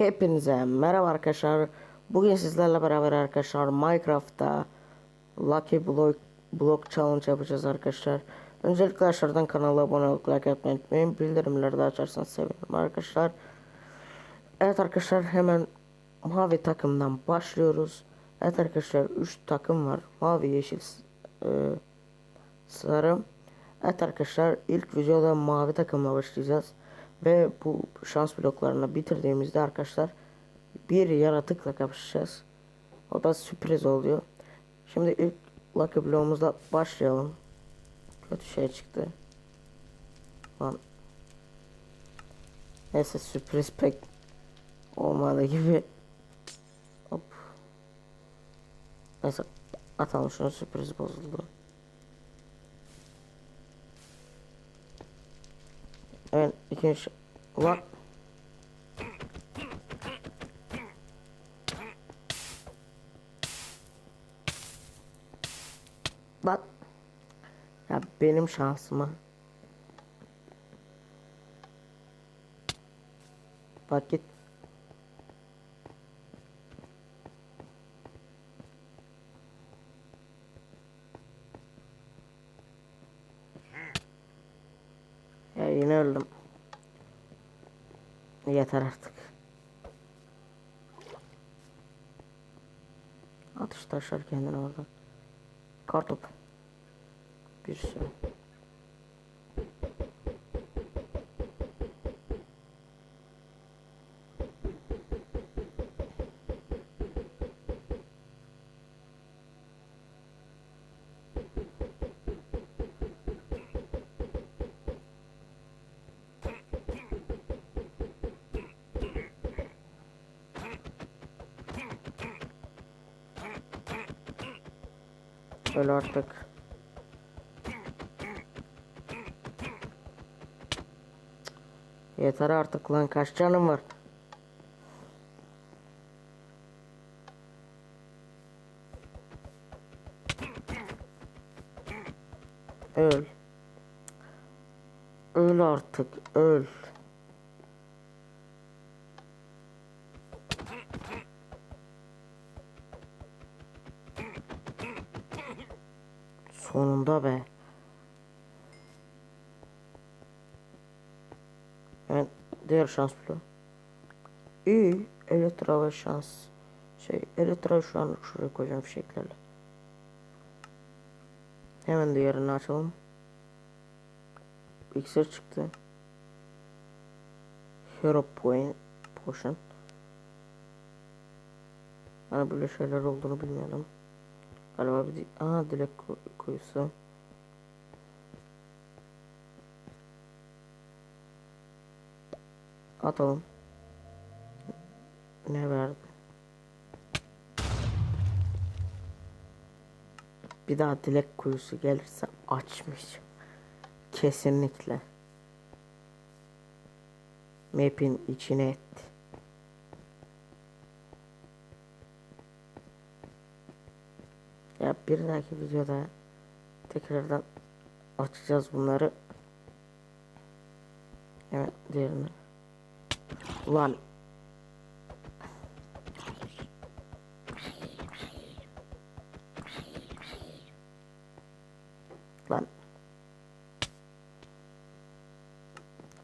Hepinize merhaba arkadaşlar. Bugün sizlerle beraber arkadaşlar Minecraft'ta Lucky Block, Block Challenge yapacağız arkadaşlar. Öncelikle aşağıdan kanala abone olup like atmayı unutmayın. Bildirimleri de açarsanız sevinirim arkadaşlar. Evet arkadaşlar hemen mavi takımdan başlıyoruz. Evet arkadaşlar 3 takım var. Mavi, yeşil, e, sarı. Evet arkadaşlar ilk videoda mavi takımla başlayacağız. Ve bu şans bloklarını bitirdiğimizde arkadaşlar bir yaratıkla kapışacağız. O da sürpriz oluyor. Şimdi ilk Lucky bloğumuzla başlayalım. Kötü şey çıktı. Lan. Neyse sürpriz pek olmadı gibi. Hop. Neyse atalım şunu sürpriz bozuldu. Evet ikinci şey- Ulan. Bak. Ya benim şansıma. Bak git Ya yine öldüm Yeter artık. Atış taşlar kendine oradan. Kartop. Bir sürü. Öyle artık. Yeter artık lan kaç canım var. Öl. Öl artık öl. Sonunda be. Evet, diğer şans bloğu. İyi, elektra ve şans. Şey, elektra şu an şuraya koyacağım fişeklerle. Hemen diğerini açalım. İksir çıktı. Hero Point Potion. Hani böyle şeyler olduğunu bilmiyordum. Galiba bir Aa dilek kuyusu. Atalım. Ne verdi? Bir daha dilek kuyusu gelirse açmayacağım. Kesinlikle. Map'in içine etti. Ya bir dahaki videoda tekrardan açacağız bunları. Evet diğerini. Ulan. Lan.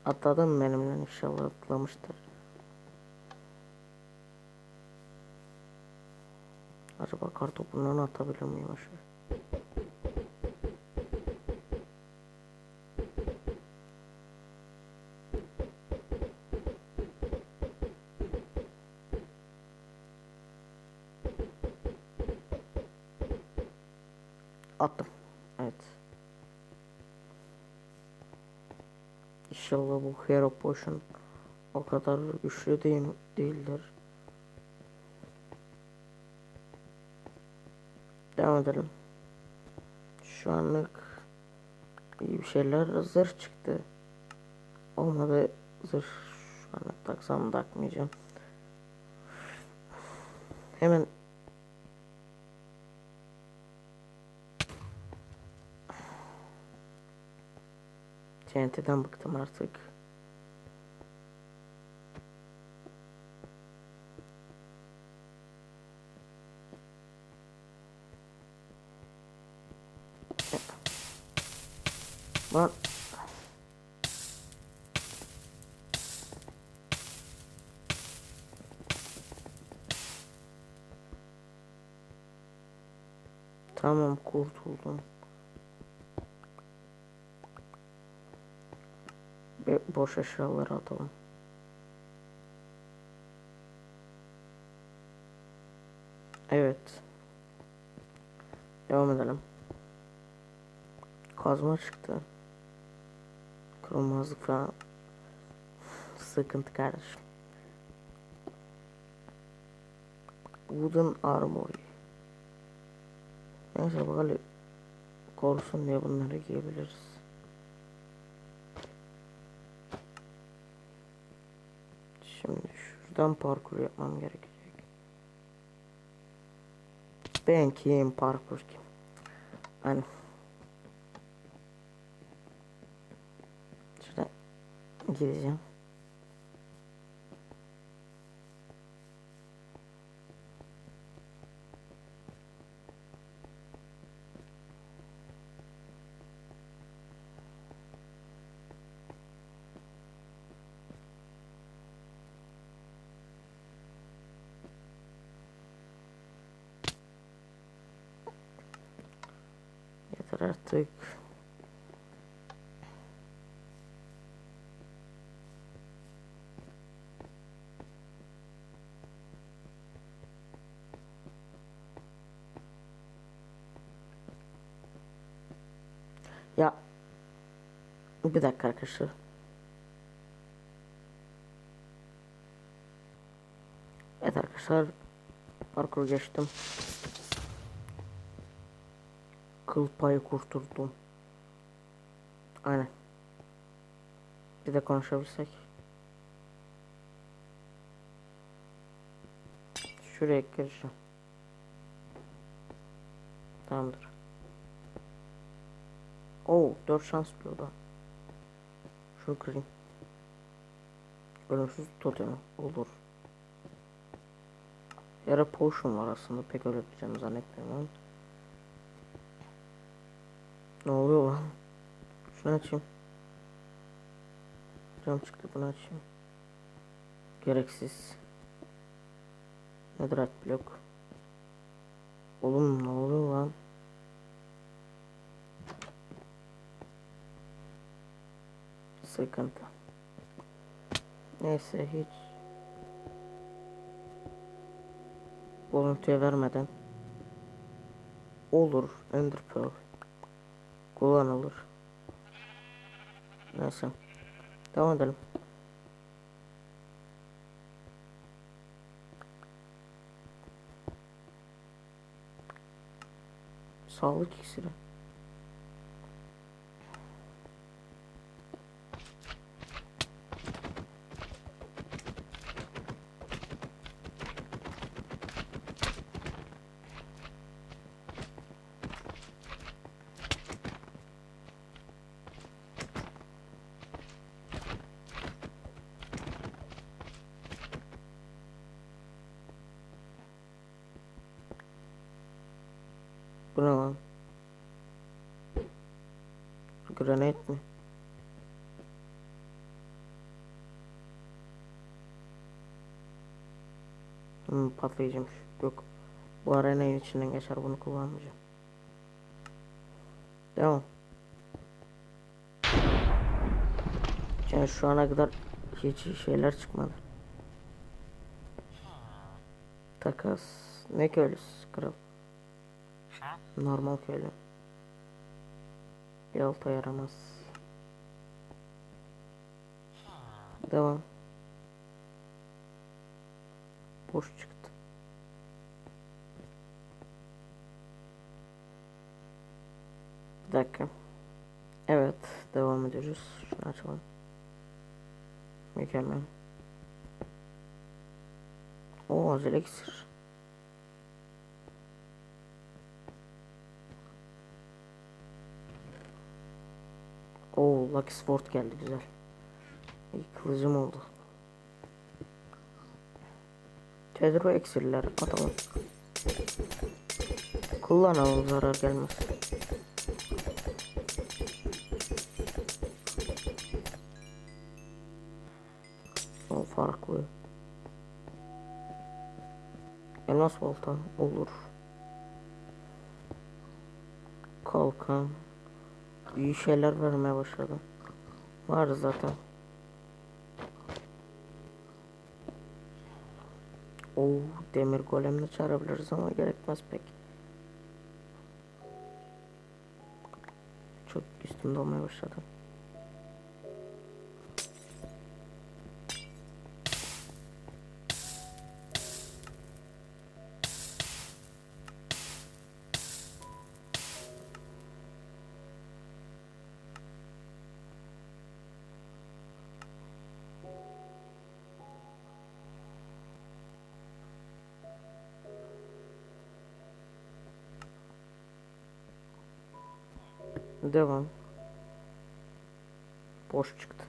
Atladım benimle inşallah atlamıştır. Acaba kartopundan atabilir miyim aşağı? Attım. Evet. İnşallah bu Hero Potion o kadar güçlü değil, değildir. Devam edelim. Şu anlık iyi bir şeyler zırh çıktı. Olmadı zırh şu anlık taksam takmayacağım. Hemen TNT'den bıktım artık. Lan. Tamam kurtuldum. Bir boş eşyaları atalım. Evet. Devam edelim. Kazma çıktı. Kırılmazlık falan. Sıkıntı kardeşim. Wooden armor. Neyse bakalım. Korusun diye bunları giyebiliriz. Şimdi şuradan parkur yapmam gerekecek. Ben kim parkur kim? Hani şuradan gideceğim. Yeter artık. Ya bir dakika arkadaşlar. Evet arkadaşlar parkur geçtim. Kıl payı kurtuldum. Aynen. Bir de konuşabilsek. Şuraya gireceğim. Tamamdır. Oo, 4 şans bloğu Şunu kırayım. Ölümsüz totem olur. Yara potion var aslında pek öyle diyeceğim zannetmiyorum. Ne oluyor lan? Şunu açayım. Cam çıktı bunu açayım. Gereksiz. Nedir blok? Oğlum ne oluyor lan? Sıkıntı. Neyse hiç. Volunteer vermeden. Olur. Ender Pearl kullanılır. Neyse. Devam edelim. Sağlık iksiri. Bu ne lan? Granit mi? Hmm, patlayıcıymış. Yok. Bu arenanın içinden geçer bunu kullanmayacağım. Devam. Yani şu ana kadar hiç şeyler çıkmadı. Takas. Ne köylüsü kral? Normal köylü. Bir alta yaramaz. Devam. Boş çıktı. Bir dakika. Evet, devam ediyoruz. Şunu açalım. Mükemmel. O acele iksir. Oo Lucky Sword geldi güzel. İyi kılıcım oldu. Tedro eksirler atalım. Kullanalım zarar gelmez. O farklı. Elmas balta olur. Kalkan. İyi şeyler vermeye başladı. Var zaten. Oo, demir golemle çağırabiliriz ama gerekmez pek. Çok üstümde olmaya başladı. Devam. Boş çıktı.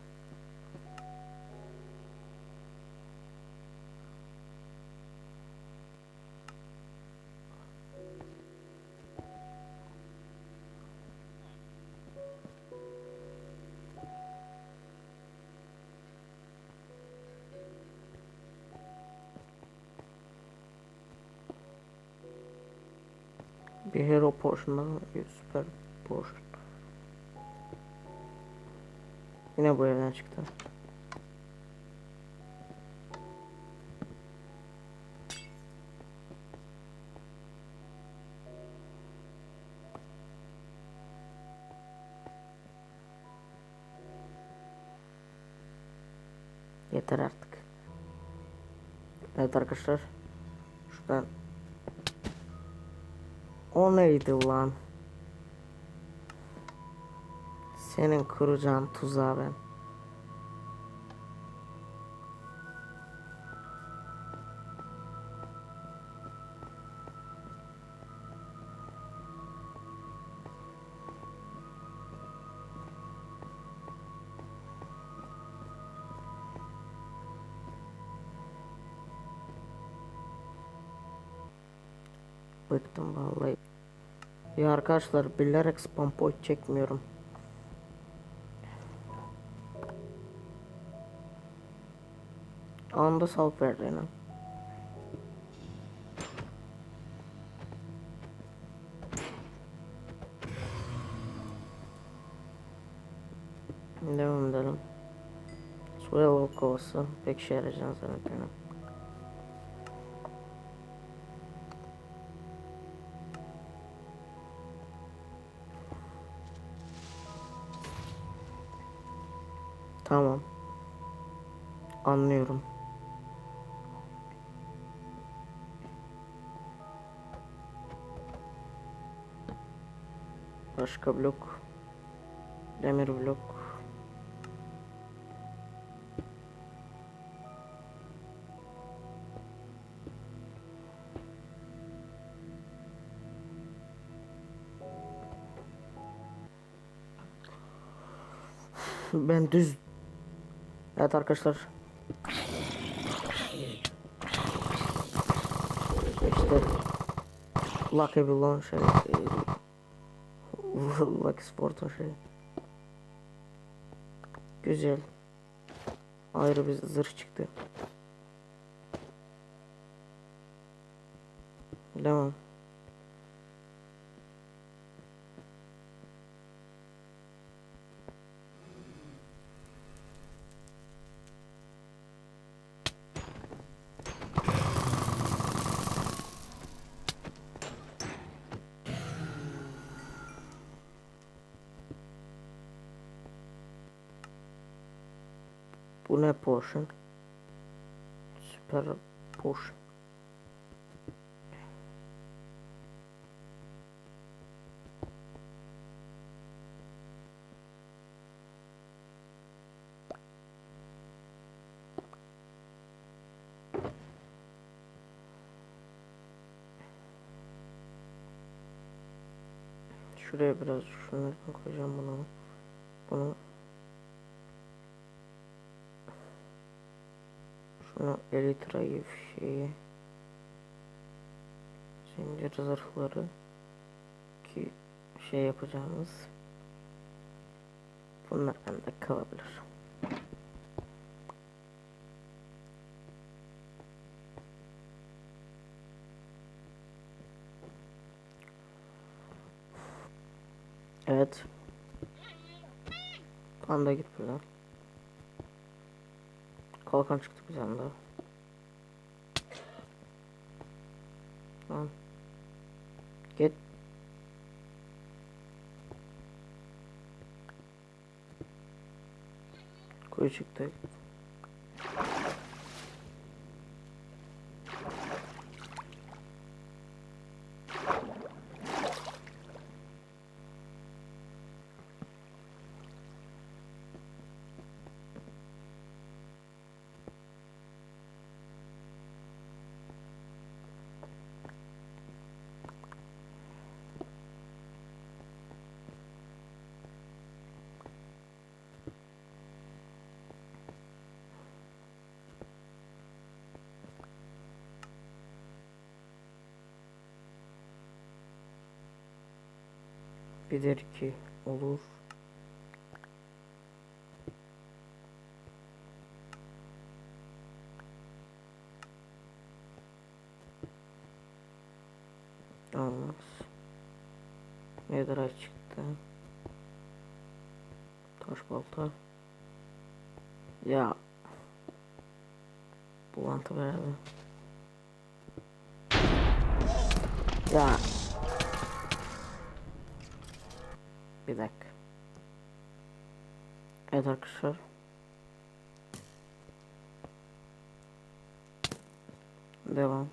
Bir hero potion'dan bir süper potion. Yine bu evden çıktı. Yeter artık. Evet arkadaşlar. Şuradan. O neydi lan? Senin kuracağın tuzağı ben. Bıktım vallahi. Ya arkadaşlar bilerek spam point çekmiyorum. Anında salt verdi yine. Devam edelim. Suya kovası pek şey yarayacağını zannetmiyorum. Tamam. Anlıyorum. Başka blok. Demir blok. Ben düz. Evet arkadaşlar. İşte Lucky Ballon şey. Lucky Sport'un şey. Güzel. Ayrı bir zırh çıktı. Devam. Ne potion? Süper potion. Şuraya biraz şunları koyacağım bunu. Bunu Sonra elitrayı şeyi zincir zırhları ki şey yapacağımız bunlardan da kalabilir. Evet. Panda git buradan. Kalkan bir tane. Tamam. Git. Çıktı. Bir der ki olur. Olmaz. Nedir çıktı? Taş balta. Ya. Bulantı verdi. Ya. Bir dakika. Evet arkadaşlar. Devam.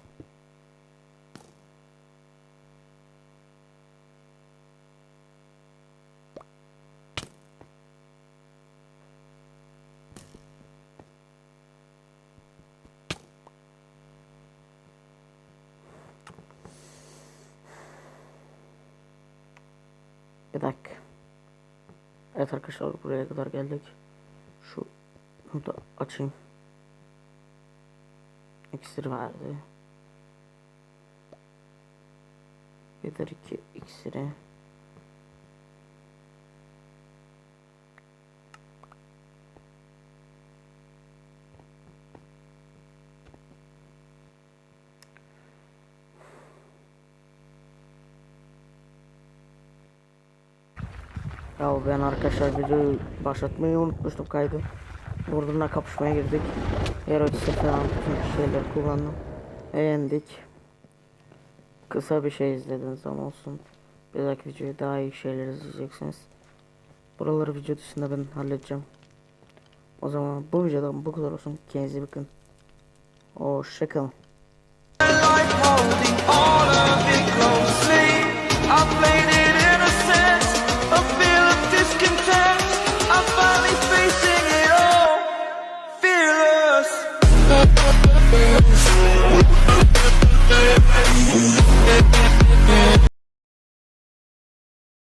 Bir dakika. Evet arkadaşlar buraya kadar geldik. Şu bunu da açayım. İksir verdi. De iki iksiri. Ya ben arkadaşlar videoyu başlatmayı unutmuştum kaydı. Vurdumla kapışmaya girdik. Ötesi falan bütün şeyler kullandım. Beğendik. Kısa bir şey izlediniz ama olsun. Bir dahaki videoyu daha iyi şeyler izleyeceksiniz. Buraları video dışında ben halledeceğim. O zaman bu videodan bu kadar olsun. Kendinize bakın. Hoşçakalın.